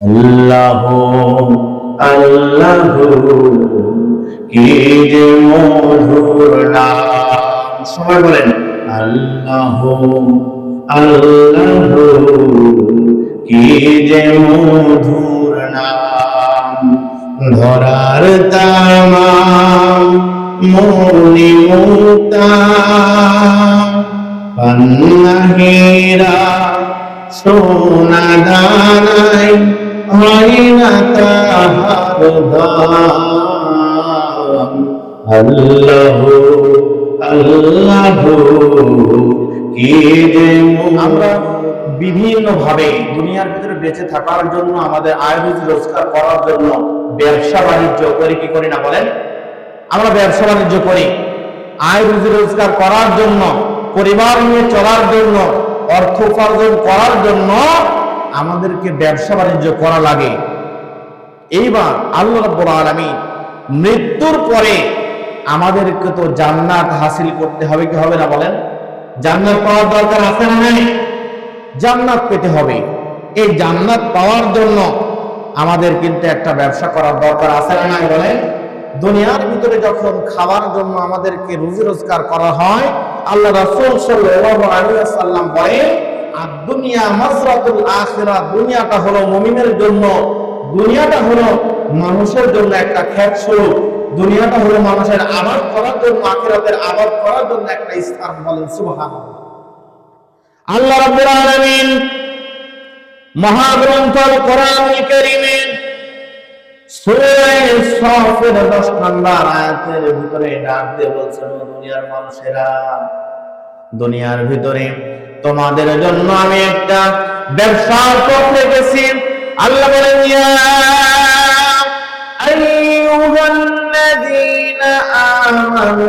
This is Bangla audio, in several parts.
আল্লাহ আল্লাহ, কি যে মধুর নাম। সবাই বলেন, আল্লাহ আল্লাহ, কি যে মধুর নাম। ধরার তামাম মনি পান্নাহিরা সোনা দানাই আমরা বিভিন্ন ভাবে দুনিয়ার ভিতরে বেঁচে থাকার জন্য, আমাদের আয় রুজি রোজগার করার জন্য ব্যবসা বাণিজ্য করি, কি করি না বলেন? আমরা ব্যবসা বাণিজ্য করি। আয় রুজি রোজগার করার জন্য, পরিবার নিয়ে চলার জন্য, অর্থ উপার্জন করার জন্য আমাদেরকে ব্যবসা বাণিজ্য করা লাগে। এইবার আল্লাহ রাব্বুল আলামিন মৃত্যুর পরে আমাদেরকে তো জান্নাত হাসিল করতে হবে কি হবে না বলেন? জান্নাত পাওয়ার দরকার আছে না নাই? জান্নাত পেতে হবে। এই জান্নাত পাওয়ার জন্য আমাদের কিন্তু একটা ব্যবসা করার দরকার আছে না নাই বলেন? দুনিয়ার ভিতরে যখন খাওয়ার জন্য আমাদেরকে রুজি রোজগার করা হয়, আল্লাহ রাসূল ওয়াসাল্লাম বলেন দুনিয়া দুনিয়াটা হলো মুমিনের জন্য, দুনিয়াটা হলো মানুষের জন্য একটা ক্ষেত স্বরূপ, দুনিয়াটা হলো মানুষের আবাদ করার জন্য, আখিরাতের আবাদ করার জন্য একটা স্থান বলেন সুবহানাল্লাহ। আল্লাহ মহাগ্রন্থ কোরআন কারীমের সূরা সাফের 10 নম্বর আয়াতের ভিতরে দুনিয়ার মানুষেরা, দুনিয়ার ভিতরে তোমাদের জন্য আমি একটা ব্যবসার পথ রেখেছি আল্লাহ বলেন আমানু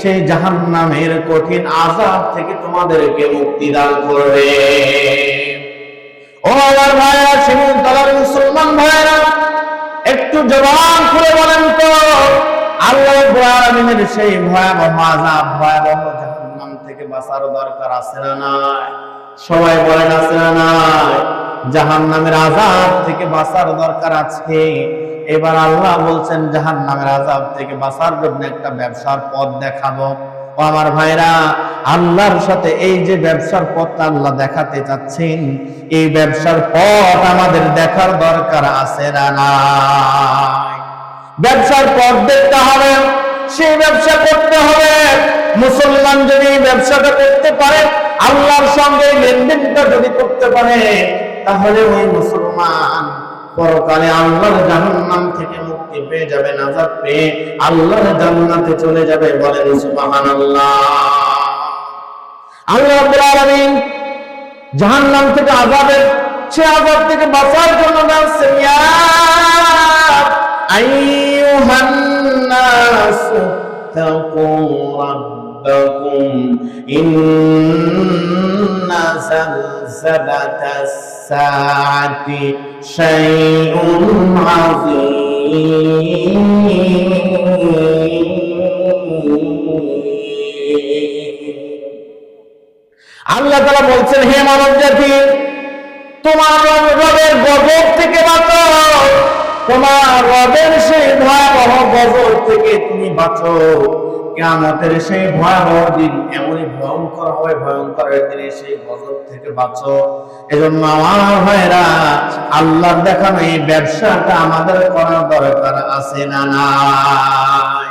সেই জাহান্নামের কঠিন আযাব থেকে তোমাদেরকে মুক্তি দান করবে। ও আমার শিমুল মুসলমান একটু জবান খুলে বলেন তো, আল্লাহ সেই ভয়াবহ আযাব, ভয়াবহ জাহান্নাম থেকে বাঁচার দরকার আছে না নাই? সবাই বলেন, আছে না নাই? জাহান্নামের আযাব থেকে বাঁচার দরকার আছে। এবার আল্লাহ বলছেন, জাহান্নামের আযাব থেকে বাঁচার জন্য একটা ব্যবসার পথ দেখাবো। ও আমার ভাইরা, আল্লাহর সাথে এই যে ব্যবসার পথটা আল্লাহ দেখাতে চাচ্ছেন, এই ব্যবসার পথ আমাদের দেখার দরকার আছে না ব্যবসার পথ দেখতে হবে, সেই ব্যবসা করতে হবে। মুসলমান যদি এই ব্যবসাটা করতে পারে, আল্লাহর সঙ্গে লেনদেনটা যদি করতে পারে, তাহলে ওই মুসলমান পরকালে আল্লাহর জাহান্নাম থেকে মুক্তি পেয়ে যাবে নাজাত পেয়ে আল্লাহর জান্নাতে চলে যাবে বলেন সুবহানাল্লাহ। আল্লাহ রাব্বুল আলামিন জাহান্নাম থেকে আযাবের, সে আযাব থেকে বাঁচার জন্য বলছেন, ইয়া আইয়ুহান নাস, তাকু রাব্বাকুম ইন্না زلزلة الساعة شيء عظيم আল্লাহ তালা বলছেন হে মানব জাতি তোমার রবের গজব থেকে বাঁচো তোমার রবের সেই ভয়াবহ গজব থেকে তুমি বাঁচো। কেমতের সেই ভয়াবহ দিন এমনই ভয়ঙ্কর হবে ভয়ঙ্করের দিনে সেই গজব থেকে বাঁচো। এজন্য আমার ভাইরা আল্লাহর দেখানো এই ব্যবসাটা আমাদের করার দরকার আছে না নাই?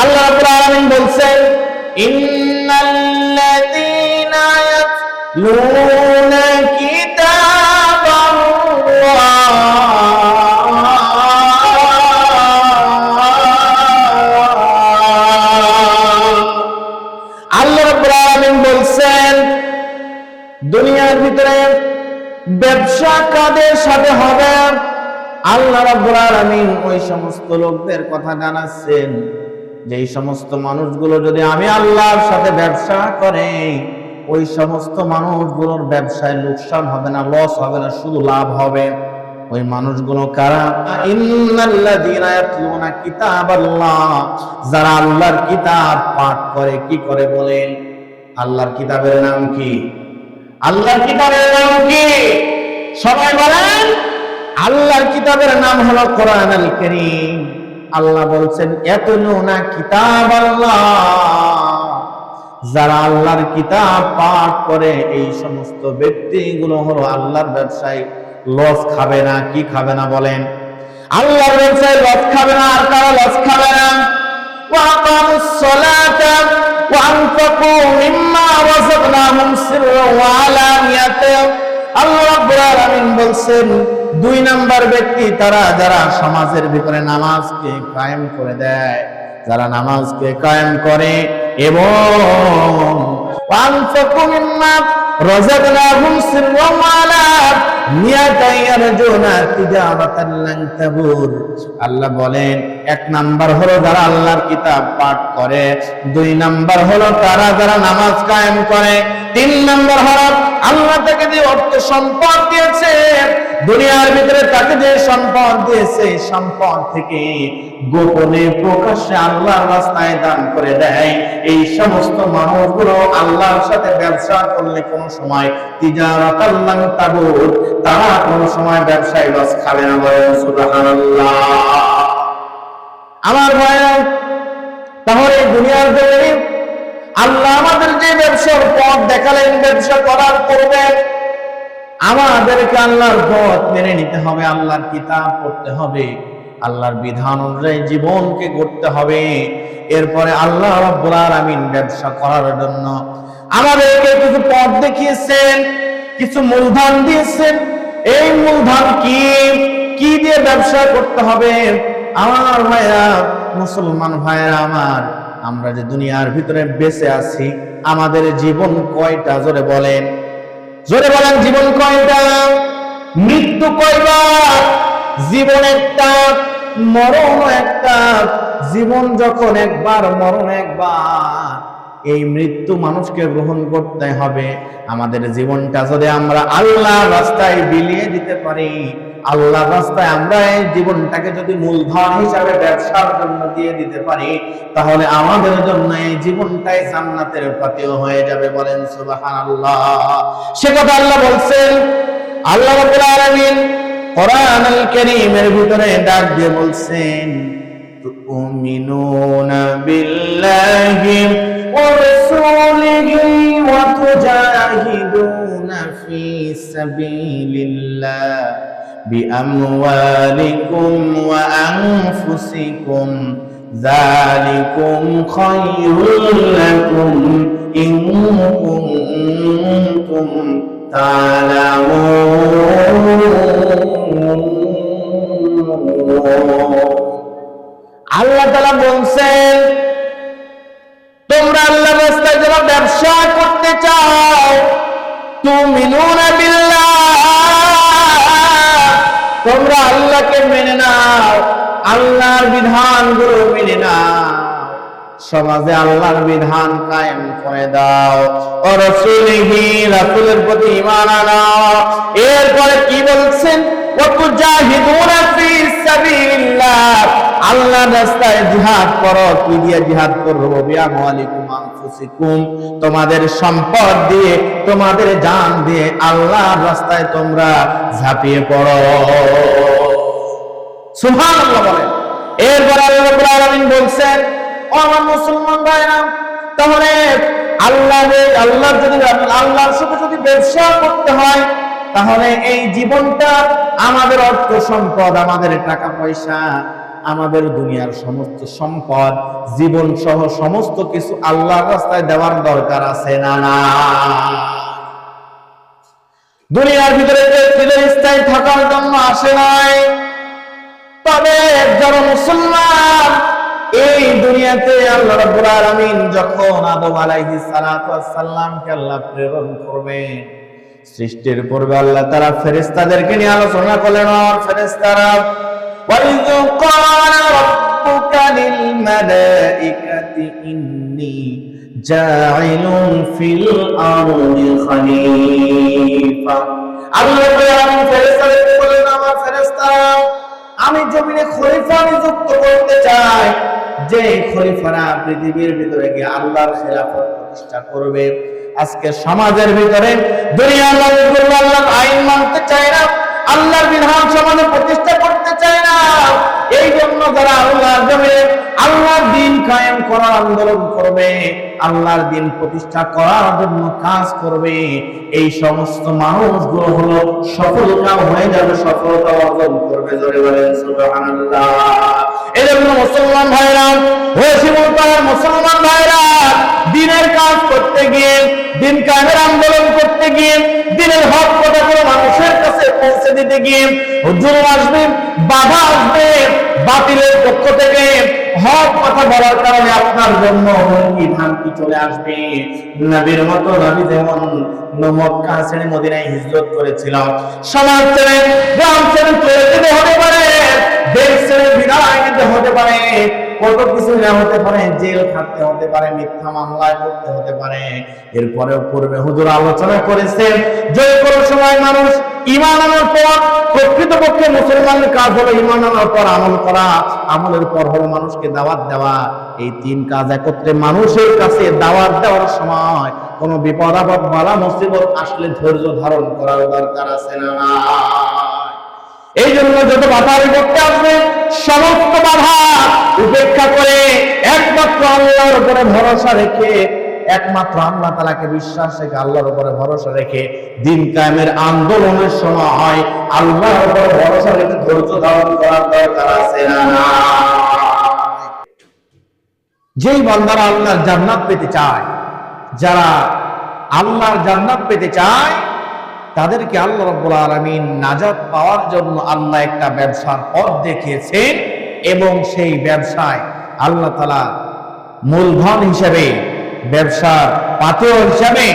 আল্লাহ রাব্বুল আলামিন বলছেন, ইন্নাল্লাযীনা ইয়াতলুনা কিতাবাল্লাহ আল্লাহ রাব্বুল আলামিন ওই সমস্ত লোকদের কথা জানাচ্ছেন। এই সমস্ত মানুষগুলো যদি আমি আল্লাহর সাথে ব্যবসা করে, ওই সমস্ত মানুষগুলোর ব্যবসায় লোকসান হবে না লস হবে না, শুধু লাভ হবে। ওই মানুষগুলো কারা? ইন্নাল্লাযীনা ইয়াতলুনা কিতাবাল্লাহ। যারা আল্লাহর কিতাব পাঠ করে, কি করে বলেন আল্লাহর কিতাবের নাম কি? আল্লাহর কিতাবের নাম কি? সবাই বলেন। আল্লাহর কিতাবের নাম হলো কোরআন আল করিম আল্লাহ বলছেন এতলুনা কিতাব আল্লাহ যারা আল্লাহর কিতাব পাঠ করে এই সমস্ত ব্যক্তিগুলো হলো আল্লাহর ব্যবসায় লস খাবে না কি খাবে না বলেন আল্লাহর ব্যবসায় লস খাবে না আর কারা লস খাবে না وأقاموا الصلاة وأنفقوا مما رزقناهم سرا وعلانية আল্লাহ রাব্বুল আলামিন বলছেন দুই নাম্বার ব্যক্তি তারা যারা সমাজের ভিতরে নামাজকে কায়েম করে দেয়, যারা নামাজকে কায়েম করে এবং রজাদ রাহুল সিরওয়ালা আল্লাহ বলেন, এক নাম্বার হলো যারা আল্লাহর কিতাব পাঠ করে, দুই নাম্বার হলো তারা যারা নামাজ কায়েম করে, তিন নাম্বার হলো আল্লাহ তাকে যে অর্থ সম্পদ দিয়েছে, দুনিয়ার ভিতরে তাকে যে সম্পদ দিয়েছে সম্পদ থেকে গোপনে প্রকাশ্যে আল্লাহর রাস্তায় দান করে দেয়। এই সমস্ত মানুষগুলো আল্লাহর সাথে ব্যবসা করলে কোন সময় তিজারত আল্লাহ তারা কোনো সময় ব্যবসায় লস খাবে না বলেন আমার ভাইরা, তাহলে দুনিয়ার জমিনে আল্লাহ আমাদের যে ব্যবসার পথ দেখালেন, ব্যবসা করার করবে আমাদেরকে আল্লাহর পথ মেনে নিতে হবে, আল্লাহর কিতাব পড়তে হবে, আল্লাহর বিধান অনুযায়ী জীবনকে গড়তে হবে। এরপরে আল্লাহ রাব্বুল আলামিন ব্যবসা করার জন্য আমাদেরকে কিছু পথ দেখিয়েছেন। কিছু মূলধন দিয়েছেন। এই মূলধন কি? কি দিয়ে ব্যবসা করতে হবে? আমার ভাইরা, মুসলমান ভাইরা আমার, আমরা যে দুনিয়ার ভিতরে বেঁচে আছি, আমাদের জীবন কয়টা? জোরে বলেন। জোরে বলেন, জীবন কয়টা? মৃত্যু কয়বার? জীবন একটা, মরণ একটা। জীবন যখন একবার, মরণ একবার। এই মৃত্যু মানুষকে গ্রহণ করতে হবে। আমাদের জীবনটা যদি আমরা আল্লাহ রাস্তায় বিলিয়ে দিতে পারি আল্লাহ রাস্তায় আমরা এই জীবনটাকে যদি মূলধন হিসাবে ব্যবসার জন্য দিয়ে দিতে পারি, তাহলে আমাদের জন্য এই জীবনটাই জান্নাতের পাতিও হয়ে যাবে বলেন সুবহানাল্লাহ। সে কথা আল্লাহ বলছেন, আল্লাহ রাব্বুল আলামিন কোরআন কারীমের ভিতরে ডাক দিয়ে বলছেন, তুমিনুনা বিল্লাহি ورسوله وتجاهدون في سبيل الله بأموالكم وأنفسكم ذلكم خير لكم إن كنتم تعلمون আল্লাহ তালা বলছেন তুমি তোমরা আল্লাহকে মেনে নাও, আল্লাহর বিধানগুলো মেনে নাও। সমাজে আল্লাহর বিধান কায়েম করে দাও। ও রসুলিহি, রাসূলের প্রতি ঈমান আনাও। এরপরে কি বলছেন? ওয়াতুজাহিদুনা ফি সাবিলিল্লাহ। আল্লাহর রাস্তায় জিহাদ করো, কি দিয়ে জিহাদ করব? বিআমওয়ালিকুম আনফুসিকুম। তোমাদের সম্পদ দিয়ে, তোমাদের জান দিয়ে আল্লাহর রাস্তায় তোমরা ঝাঁপিয়ে পড়ো। সুবহানাল্লাহ বলেন। এরপর আল্লাহ রাব্বুল বলছেন, ও আমার মুসলমান ভাইরা, তাহলে আল্লাহ আল্লাহ যদি, আল্লাহর সাথে যদি ব্যবসা করতে হয়, তাহলে এই জীবনটা আমাদের অর্থ সম্পদ, আমাদের টাকা পয়সা। আমাদের দুনিয়ার সমস্ত সম্পদ, জীবন সহ সমস্ত কিছু আল্লাহর রাস্তায় দেওয়ার দরকার আছে না না? দুনিয়ার ভিতরে চিরস্থায়ী থাকার জন্য আসে নাই। তবে যারা মুসলমান এই দুনিয়াতে আল্লাহ রাব্বুল আলামিন যখন আদম আলাইহিস সালাতু ওয়াস সালামকে আল্লাহ প্রেরণ করবেন, সৃষ্টির পূর্বে আল্লাহ তারা ফেরেশতাদেরকে নিয়ে আলোচনা করলেন। আর ফেরেশতারা وَإِذْ قَالَ رَبُّكَ لِلْمَلَائِكَةِ إِنِّي جَاعِلٌ فِي الْأَرْضِ خَلِيفَةً আল্লাহ রাব্বুল আলামিন ফেরেশতাদেরকে বললেন আমার ফেরেশতারা আমি জমিনে খলিফা নিযুক্ত করতে চাই যে খলিফারা পৃথিবীর ভিতরে গিয়ে আল্লাহর খেলাফত প্রতিষ্ঠা করবে আজকে সমাজের ভিতরে দুনিয়ার আল্লাহর বিধান সমাজে প্রতিষ্ঠা করতে চায় না। এই জন্য যারা আল্লাহর জমে আল্লাহর দিন কায়েম করার আন্দোলন করবে, আল্লাহর দিন প্রতিষ্ঠা করার জন্য কাজ করবে, এই সমস্ত মানুষগুলো হলো সফলতা হয়ে যাবে, সফলতা অর্জন করবে। জোরে বলেন, সুবহানাল্লাহ। এই মুসলমান ভাইরা মুসলমান ভাইরা, দিনের কাজ করতে গিয়ে, দিন আন্দোলন করতে গিয়ে, দিনের হক কথা করে মানুষের কাছে পৌঁছে দিতে গিয়ে আসবে, বাধা আসবে, বাতিলের পক্ষ থেকে হক কথা বলার কারণে আপনার জন্য হুমকি ধামকি চলে আসবে? নবীর মতো নবী যেমন মক্কা ছেড়ে মদিনায় হিজরত করেছিল। সমাজ ছেড়ে, গ্রাম ছেড়ে চলে যেতে হতে পারে। আলোচনা করেছেন, যে কোনো সময় মানুষ ইমান আনার পর, প্রকৃতপক্ষে মুসলমানের কাজ হলো ইমান আনার পর আমল করা, আমলের পর হলো মানুষকে দাওয়াত দেওয়া। এই তিন কাজ একত্রে মানুষের কাছে দাওয়াত দেওয়ার সময় কোনো বিপদ আপদ, বালা মুসিবত আসলে ধৈর্য ধারণ করার দরকার আছে না এই জন্য যত বাধা বিপত্তি আসবে, সমস্ত বাধা উপেক্ষা করে একমাত্র আল্লাহর উপরে ভরসা রেখে, একমাত্র আল্লাহ তালাকে বিশ্বাস রেখে, আল্লাহর উপরে ভরসা রেখে দিন কায়েমের আন্দোলনের সময় হয়। আল্লাহর উপরে ভরসা রেখে ধৈর্য ধারণ করার দরকার আছে না যেই বান্দারা আল্লাহর জান্নাত পেতে চায়, যারা আল্লাহর জান্নাত পেতে চায় তাদেরকে আল্লাহ রব্বুল আলমিন নাজাত পাওয়ার জন্য আল্লাহ একটা ব্যবসার পথ দেখিয়েছেন এবং সেই ব্যবসায় আল্লাহ তালা মূলধন হিসেবে, ব্যবসার পাথর হিসাবে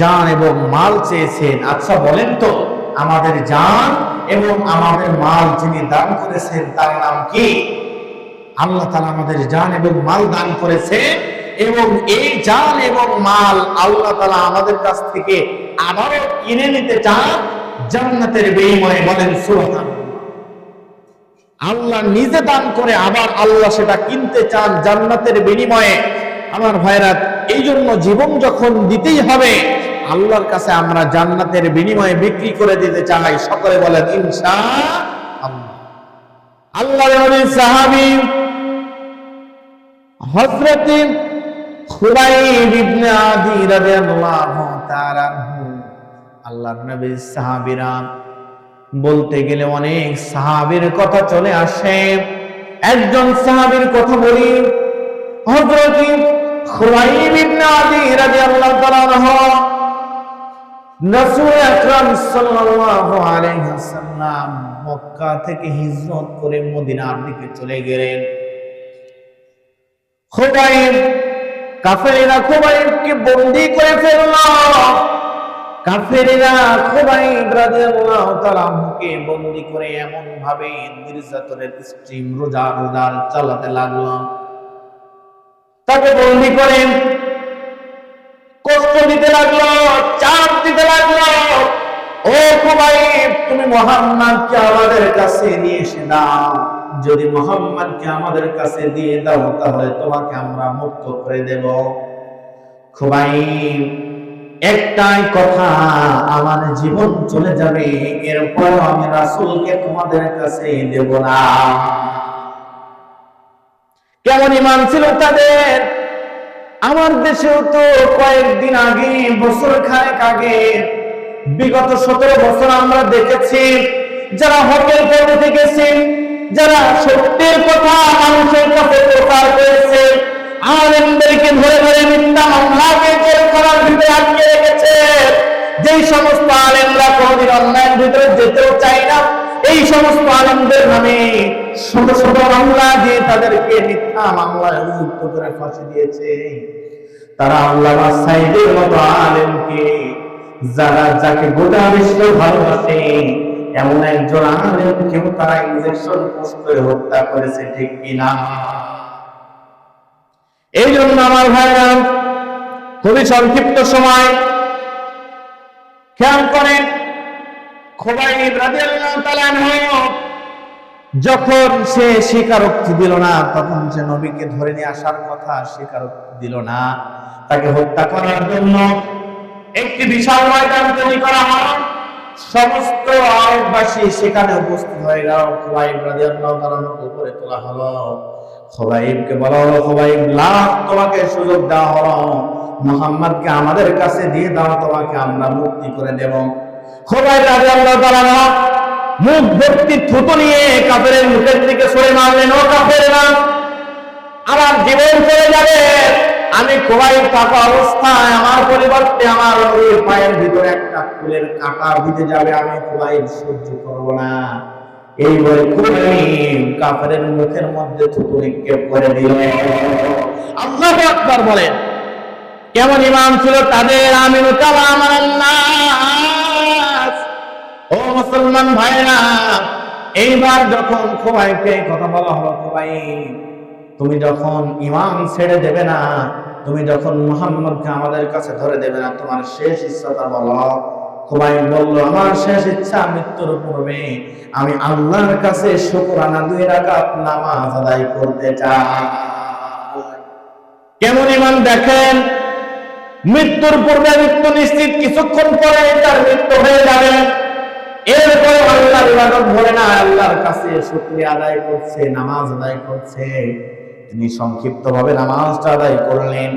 জান এবং মাল চেয়েছেন। আচ্ছা বলেন তো, আমাদের জান এবং আমাদের মাল যিনি দান করেছেন, তার নাম কি? আল্লাহ তালা আমাদের জান এবং মাল দান করেছে এবং এই জান এবং মাল আল্লাহ তালা আমাদের কাছ থেকে আবারও কিনে নিতে চান, জান্নাতের বিনিময়ে বলেন সুবহান আল্লাহ নিজে দান করে আবার আল্লাহ সেটা কিনতে চান, জান্নাতের বিনিময়ে। আমার ভাইরা এই জন্য জীবন যখন দিতেই হবে, আল্লাহর কাছে আমরা জান্নাতের বিনিময়ে বিক্রি করে দিতে চাই। সকলে বলেন ইনশা আল্লাহ সাহাবী ইবনে রাদিয়াল্লাহু তাআলা আনহু আল্লাহর নবীর সাহাবীরা বলতে গেলে অনেক সাহাবীর কথা চলে আসে। একজন সাহাবীর কথা বলি, হযরত খুবাইব ইবনে আদি রাদিয়াল্লাহু তাআলা রাসূল আকরাম সাল্লাল্লাহু আলাইহি ওয়াসাল্লাম মক্কা থেকে হিজরত করে মদিনার দিকে চলে গেলেন। খুবাইব কাফেরেরা খুবাইবকে বন্দি করে ফেলল। কাফেরেরা খুবাইব রাদিয়াল্লাহু তাআলা আনহুকে বন্দি করে এমন ভাবে নির্যাতনের স্ট্রিম রোজা রোজা চালাতে লাগল। তাকে বন্দি করে কষ্ট দিতে লাগল, চাপ দিতে লাগল। ও খুবাইব তুমি মোহাম্মদকে আমাদের কাছে নিয়ে এসে দাও। যদি মোহাম্মদকে আমাদের কাছে দিয়ে দাও, তাহলে তোমাকে আমরা মুক্ত করে দেব। খুবাইব একটাই কথা, আমার জীবন চলে যাবে এরপর আমি রাসূলকে তোমাদের কাছে দেব না। কেমন ইমান ছিল তাদের? আমার দেশেও তো কয়েকদিন আগে, বছর খানেক আগে, বিগত সতেরো বছর আমরা দেখেছি, যারা হকের পর্বতে গেছে যারা সত্যের কথা মানুষের কাছে প্রচার করেছে আলেমদেরকে ধরে ধরে মিথ্যা মামলাকে জেল করার ভিতরে আটকে রেখেছে। যেই সমস্ত আলেমরা কোনদিন অন্যায়ের ভিতরে যেতেও চায় না, এই সমস্ত আলেমদের নামে শত শত মামলা দিয়ে তাদেরকে মিথ্যা মামলায় অভিযুক্ত করে ফাঁসি দিয়েছে। তারা আল্লাহ সাইদের মতো আলেমকে, যারা যাকে গোটা বিশ্ব ভালোবাসে, এমন একজন আলেমকেও তারা ইঞ্জেকশন পোস্ট করে হত্যা করেছে, ঠিক কিনা? এই জন্য আমার ভাইরা খুবই সংক্ষিপ্ত সময়। খেয়াল করেন যখন সে স্বীকারোক্তি দিল না, তখন সে নবীকে ধরে নিয়ে আসার কথা স্বীকারোক্তি দিল না। তাকে হত্যা করার জন্য একটি বিশাল ময়দান তৈরি করা হয়। সমস্ত আরববাসী সেখানে উপস্থিত হয়ে গেল। খোবাইব রাদিয়াল্লাহু তাআলার উপরে তোলা হলো। খোবাইবকে বলা হলো খোবাইব লাখ তোমাকে সুযোগ দেওয়া হলো। মোহাম্মদকে আমাদের কাছে দিয়ে দাও, তোমাকে আমরা মুক্তি করে দেব। খোবাইব রাদিয়াল্লাহু তাআলা মুখ ভর্তি থুতু নিয়ে কাফেরের মুখের দিকে সরে মারলেন, ও কাফেরেরা, আমার জীবন চলে যাবে। আমি খোবাই থাকা অবস্থায় আমার পরিবর্তে আমার পায়ের ভিতরে একটা ফুলের কাটা দিতে যাবে। আমি খোবাই সহ্য করব না। এই মুখের মধ্যে থুতু নিক্ষেপ করে দিলেন আকবার বলেন, কেমন ইমাম ছিল? তাদের আমার ও মুসলমান ভাইরা এইবার যখন খোবাইকে কথা বলা হলো খোবাই তুমি যখন ইমাম ছেড়ে দেবে না, তুমি যখন মোহাম্মদকে আমাদের কাছে ধরে দেবে না, তোমার শেষ ইচ্ছাটা বলো খোবাই বলল, আমার শেষ ইচ্ছা মৃত্যুর পূর্বে। আমি আল্লাহর কাছে শুকরানা দুই রাকাত নামাজ আদায় করতে চাই। কেমন ইমান দেখেন? মৃত্যুর পূর্বে মৃত্যু নিশ্চিত কিছুক্ষণ পরে তার মৃত্যু হয়ে যাবে। এরপর আল্লাহর ইবাদত ভরে না, আল্লাহর কাছে শুকরিয়া আদায় করছে, নামাজ আদায় করছে। তিনি সংক্ষিপ্ত ভাবে নামাজটা আদায় করলেন।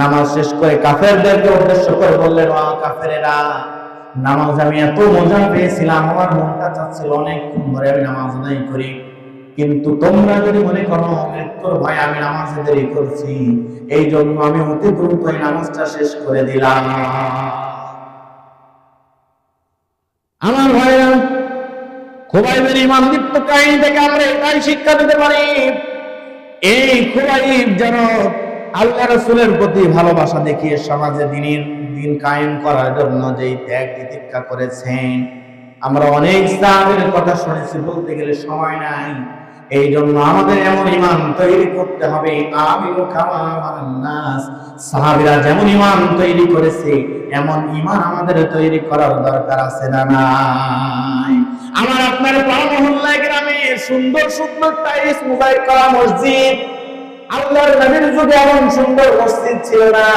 নামাজ শেষ করে কাফেরদেরকে উদ্দেশ্য করে বললেন ও কাফেরেরা নামাজ আমি এত মজা পেয়েছিলাম, আমার মনটা চাচ্ছিল অনেকক্ষণ ধরে আমি নামাজ আদায় করি। কিন্তু তোমরা যদি মনে করো মৃত্যুর ভয় আমি নামাজে দেরি করছি এই জন্য আমি অতি দ্রুত এই নামাজটা শেষ করে দিলাম। আমার ভাইরা, খুবাইবের ইমান দীপ্ত কাহিনী থেকে আমরা এটাই শিক্ষা দিতে পারি। এই খুবাইব যেন আল্লাহ রসুলের প্রতি ভালোবাসা দেখিয়ে সমাজে দিনের দিন কায়েম করার জন্য যেই ত্যাগ তিতিক্ষা করেছেন। আমরা অনেক সাহাবের কথা শুনেছি, বলতে গেলে সময় নাই। এই জন্য আমাদের এমন ইমান তৈরি করতে হবে। আমি সাহাবিরা যেমন ইমান তৈরি করেছে, এমন ইমান আমাদের তৈরি করার দরকার আছে না নাই? আমার আপনার গ্রামে সুন্দর সুন্দর টাইলস মোবাইল করা মসজিদ। আল্লাহর নবীর যুগে এমন সুন্দর মসজিদ ছিল না।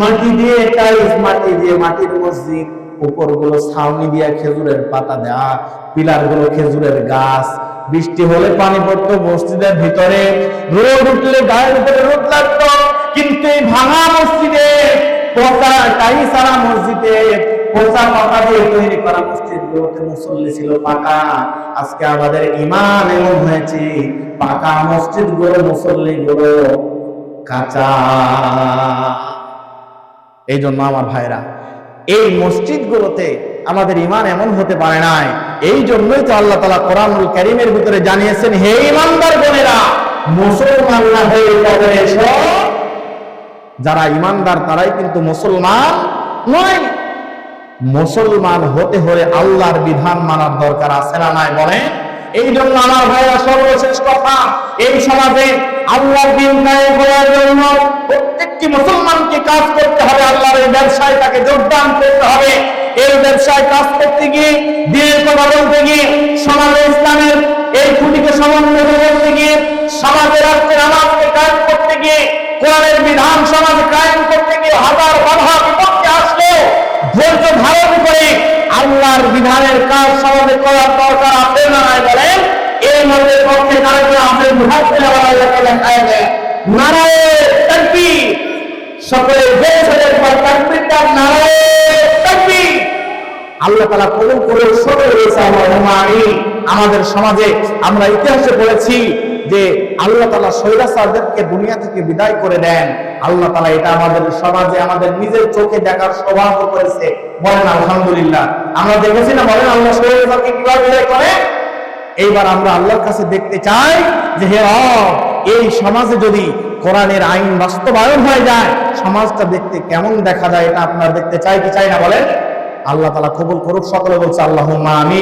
মাটি দিয়ে টাইলস মাটি দিয়ে মাটির মসজিদ, উপরগুলো ছাউনি দিয়ে খেজুরের পাতা দেওয়া পিলারগুলো খেজুরের গাছ। বৃষ্টি হলে পানি পড়তো মসজিদের ভিতরে, রোদ উঠলে গায়ের উপরে রোদ লাগতো। কিন্তু এই ভাঙা মসজিদে, পচা টাই সারা মসজিদে, পচা পাতা দিয়ে তৈরি করা মসজিদ গুলোতে মুসল্লি ছিল পাকা। আজকে আমাদের ইমান এমন হয়েছে, পাকা মসজিদগুলো মুসল্লি গুলো কাঁচা। এই জন্য আমার ভাইরা এই মসজিদগুলোতে আমাদের ইমান এমন হতে পারে নাই। এই জন্যই তো আল্লাহ তালা কোরআনুল করিমের ভিতরে জানিয়েছেন, হে ইমানদার বোনেরা মুসলমান না হয়ে যারা ইমানদার তারাই কিন্তু মুসলমান নয়। মুসলমান হতে হলে আল্লাহর বিধান মানার দরকার আছে না নাই বলেন? এই জন্য আমার ভাইরা সর্বশেষ কথা এই সমাজে আল্লাহর দিন কায়েম জন্য প্রত্যেকটি মুসলমানকে কাজ করতে হবে, আল্লাহর এই ব্যবসায় তাকে যোগদান করতে হবে। এই ব্যবসায় কাজ করতে গিয়ে, দিনের কথা বলতে গিয়ে, সমাজে ইসলামের এই খুঁটিকে সমন্বয় করতে গিয়ে, সমাজে রাষ্ট্রের নামাজকে কায়েম করতে গিয়ে, কোরআনের বিধান সমাজে কায়েম করতে গিয়ে হাজার বাধা বিপক্ষে আসলেও ধৈর্য ধারণ করে আল্লাহর বিধানের কাজ সমাজে করার দরকার আছে না নাই বলেন এই মধ্যে পক্ষে কারণে আমাদের মুহাদ্দিন আল্লাহ লেখায় দেয় নারায়ে তাকবীর সকলে হয়ে পর নারায়ে তাকবীর আল্লাহ তালা কবুল করে সকলে আল্লাহুম্মা আমিন। আমাদের সমাজে আমরা ইতিহাসে পড়েছি যে আল্লাহ তালা সৈরাচারদেরকে দুনিয়া থেকে বিদায় করে দেন, আল্লাহ তালা এটা আমাদের সমাজে আমাদের নিজের চোখে দেখার সৌভাগ্য করেছে। বলেন, আলহামদুলিল্লাহ। আমরা দেখেছি না, বলেন, আল্লাহ সৈরাচারকে কীভাবে বিদায় করে? এইবার আমরা আল্লাহর কাছে দেখতে চাই যে, হে এই সমাজে যদি কোরআনের আইন বাস্তবায়ন হয়ে যায়, সমাজটা দেখতে কেমন দেখা যায়, এটা আপনারা দেখতে চাই কি চাই না বলেন? আল্লাহ তালা কবুল করুক, সকলে বলছে আল্লাহ আমি